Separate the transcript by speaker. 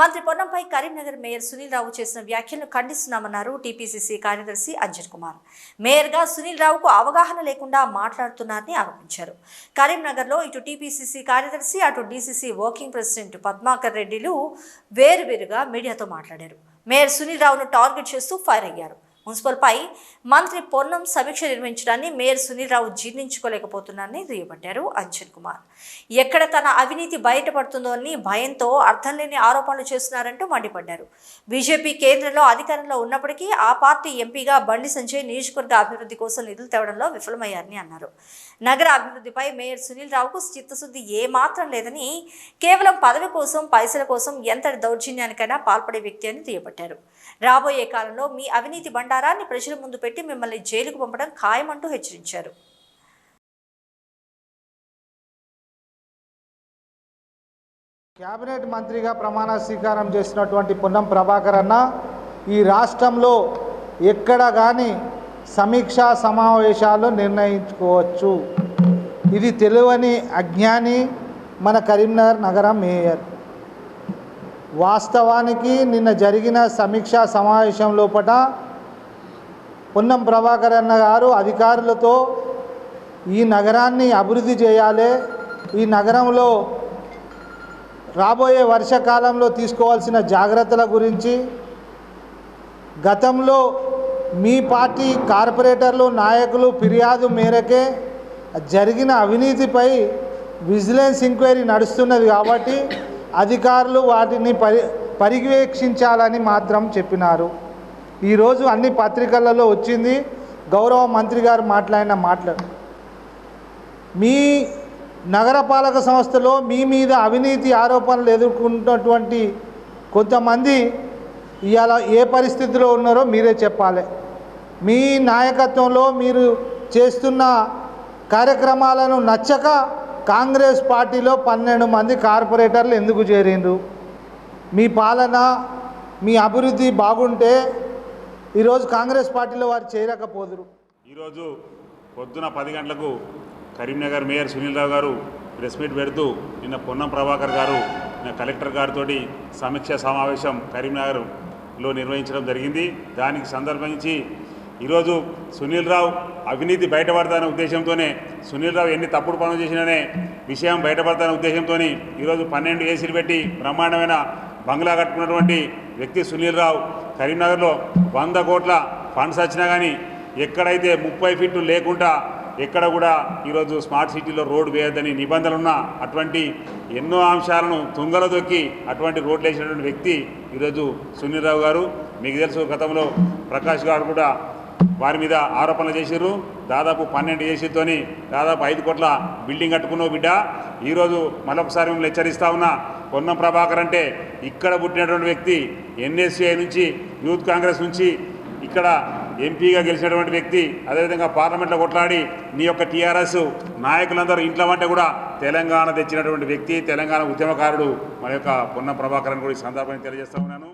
Speaker 1: మంత్రి పొన్నంపై కరీంనగర్ మేయర్ సునీల్ రావు చేసిన వ్యాఖ్యలను ఖండిస్తున్నామన్నారు టీపీసీసీ కార్యదర్శి అంజన్ కుమార్. మేయర్గా సునీల్ రావుకు అవగాహన లేకుండా మాట్లాడుతున్నారని ఆరోపించారు. కరీంనగర్లో ఇటు టీపీసీసీ కార్యదర్శి అటు డీసీసీ వర్కింగ్ ప్రెసిడెంట్ పద్మాకర్ రెడ్డిలు వేరువేరుగా మీడియాతో మాట్లాడారు. మేయర్ సునీల్ రావును టార్గెట్ చేస్తూ ఫైర్ అయ్యారు. మున్సిపల్పై మంత్రి పొన్నం సమీక్ష నిర్వహించడాన్ని మేయర్ సునీల్ రావు జీర్ణించుకోలేకపోతున్నారని దుయ్యబట్టారు అంజన్ కుమార్. ఎక్కడ తన అవినీతి బయటపడుతుందో అని భయంతో అర్థం లేని ఆరోపణలు చేస్తున్నారంటూ మండిపడ్డారు. బీజేపీ కేంద్రంలో అధికారంలో ఉన్నప్పటికీ ఆ పార్టీ ఎంపీగా బండి సంజయ్ నియోజకవర్గ అభివృద్ధి కోసం నిధులు తేవడంలో విఫలమయ్యారని అన్నారు. నగర అభివృద్ధిపై మేయర్ సునీల్ రావుకు చిత్తశుద్ధి ఏమాత్రం లేదని కేవలం పదవి కోసం పైసల కోసం ఎంతటి దౌర్జన్యానికైనా పాల్పడే వ్యక్తి అని దుయ్యబట్టారు. రాబోయే కాలంలో మీ అవినీతి బండ బండారాన్ని ప్రజల ముందు పెట్టి మిమ్మల్ని జైలుకు పంపడం ఖాయమంటూ హెచ్చరించారు.
Speaker 2: కేబినెట్ మంత్రిగా ప్రమాణ స్వీకారం చేసినటువంటి పొన్నం ప్రభాకర్ అన్న ఈ రాష్ట్రంలో ఎక్కడ కానీ సమీక్షా సమావేశాలు నిర్ణయించుకోవచ్చు. ఇది తెలియని అజ్ఞాని మన కరీంనగర్ నగరం మేయర్. వాస్తవానికి నిన్న జరిగిన సమీక్షా సమావేశం లోపల పొన్నం ప్రభాకర్ అన్న గారు అధికారులతో ఈ నగరాన్ని అభివృద్ధి చేయాలి. ఈ నగరంలో రాబోయే వర్షకాలంలో తీసుకోవాల్సిన జాగ్రత్తల గురించి గతంలో మీ పార్టీ కార్పొరేటర్లు నాయకులు ఫిర్యాదు మేరకే జరిగిన అవినీతిపై విజిలెన్స్ ఎంక్వైరీ నడుస్తున్నది కాబట్టి అధికారులు వాటిని పరి పర్యవేక్షించాలని మాత్రం చెప్పినారు. ఈరోజు అన్ని పత్రికలలో వచ్చింది. గౌరవ మంత్రి గారు మాట్లాడిన మాటలు మీ నగరపాలక సంస్థలో మీ మీద అవినీతి ఆరోపణలు ఎదుర్కొంటున్నటువంటి కొంతమంది ఇవాళ ఏ పరిస్థితిలో ఉన్నారో మీరే చెప్పాలి. మీ నాయకత్వంలో మీరు చేస్తున్న కార్యక్రమాలను నచ్చక కాంగ్రెస్ పార్టీలో పన్నెండు మంది కార్పొరేటర్లు ఎందుకు చేరిండ్రు? మీ పాలన మీ అభివృద్ధి బాగుంటే ఈరోజు కాంగ్రెస్ పార్టీలో వారు చేరకపోదురు
Speaker 3: ఈరోజు పొద్దున పది గంటలకు కరీంనగర్ మేయర్ సునీల్ రావు గారు ప్రెస్ మీట్ పెడుతూ నిన్న పొన్నం ప్రభాకర్ గారు కలెక్టర్ గారితో సమీక్ష సమావేశం కరీంనగర్లో నిర్వహించడం జరిగింది. దానికి సందర్భించి ఈరోజు సునీల్ రావు అవినీతి బయటపడతానే ఉద్దేశంతోనే సునీల్ రావు ఎన్ని తప్పుడు పనులు చేసిననే విషయం బయటపడతానే ఉద్దేశంతో ఈరోజు పన్నెండు ఏసీలు పెట్టి బ్రహ్మాండమైన బంగ్లా కట్టుకున్నటువంటి వ్యక్తి సునీల్ రావు కరీంనగర్లో వంద కోట్ల ఫండ్స్ వచ్చినా కానీ ఎక్కడైతే ముప్పై ఫీట్లు లేకుండా ఎక్కడ కూడా ఈరోజు స్మార్ట్ సిటీలో రోడ్డు వేయద్దని నిబంధనలు ఉన్న అటువంటి ఎన్నో అంశాలను తుంగలో దొక్కి అటువంటి రోడ్లు వేసినటువంటి వ్యక్తి ఈరోజు సునీల్ రావు గారు. మీకు తెలుసు గతంలో ప్రకాష్ గారు కూడా వారి మీద ఆరోపణలు చేశారు దాదాపు పన్నెండు ఏసీతోని దాదాపు ఐదు కోట్ల బిల్డింగ్ కట్టుకున్నావు బిడ్డ. ఈరోజు మరొకసారి మిమ్మల్ని హెచ్చరిస్తా ఉన్నా పొన్నం ప్రభాకర్ అంటే ఇక్కడ పుట్టినటువంటి వ్యక్తి ఎన్ఎస్సీఐ నుంచి యూత్ కాంగ్రెస్ నుంచి ఇక్కడ ఎంపీగా గెలిచినటువంటి వ్యక్తి అదేవిధంగా పార్లమెంట్లో కొట్లాడి నీ యొక్క టీఆర్ఎస్ నాయకులందరూ ఇంట్లో అంటే కూడా తెలంగాణ తెచ్చినటువంటి వ్యక్తి తెలంగాణ ఉద్యమకారుడు. మన యొక్క పొన్నం ప్రభాకర్ అని కూడా ఈ సందర్భాన్ని తెలియజేస్తా ఉన్నాను.